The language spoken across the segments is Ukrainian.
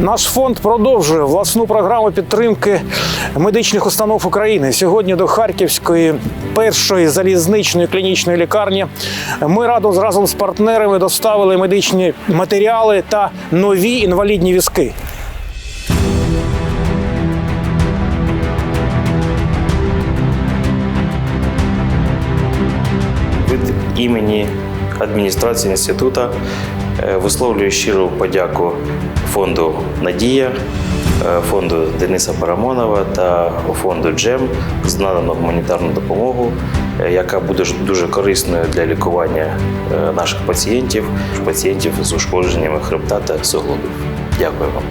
Наш фонд продовжує власну програму підтримки медичних установ України. Сьогодні до Харківської першої залізничної клінічної лікарні ми разом разом з партнерами доставили медичні матеріали та нові інвалідні візки. Від імені адміністрації інституту висловлюю щиру подяку фонду Надія, е, фонду Дениса Парамонова та фонду Джем за надану гуманітарну допомогу, е, яка буде дуже корисною для лікування е, наших пацієнтів, пацієнтів з ушкодженнями хребта та суглобів. Дякую вам.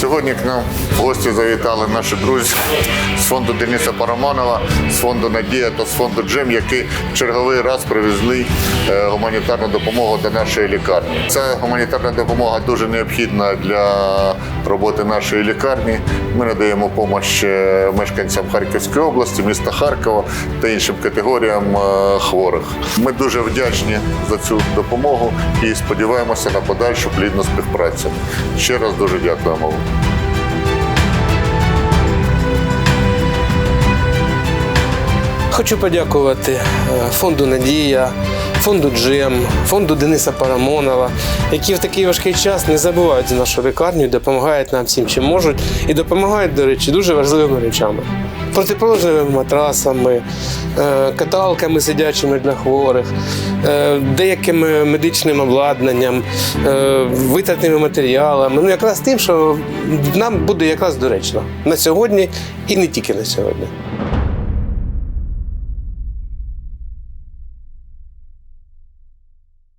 Сьогодні к нам в гості завітали наші друзі з фонду Дениса Парамонова, з фонду Надія та з фонду Джем, які черговий раз привезли е, гуманітарну допомогу до нашої лікарні. Ця гуманітарна допомога дуже необхідна для роботи нашої лікарні. Ми надаємо допомогу мешканцям Харківської області, міста Харкова та іншим категоріям е, хворих. Ми дуже вдячні за цю допомогу і сподіваємося на подальшу плідну співпрацю. Ще раз дуже дякуємо. Хочу подякувати е, фонду Надія, фонду Джем, фонду Дениса Парамонова, які в такий важкий час не забувають за нашу лікарню, допомагають нам всім, чим можуть, і допомагають, до речі, дуже важливими речами. Протиположними матрасами, е, каталками сидячими для хворих, е, деяким медичним обладнанням, е, витратними матеріалами. Ну, якраз тим, що нам буде якраз доречно на сьогодні і не тільки на сьогодні.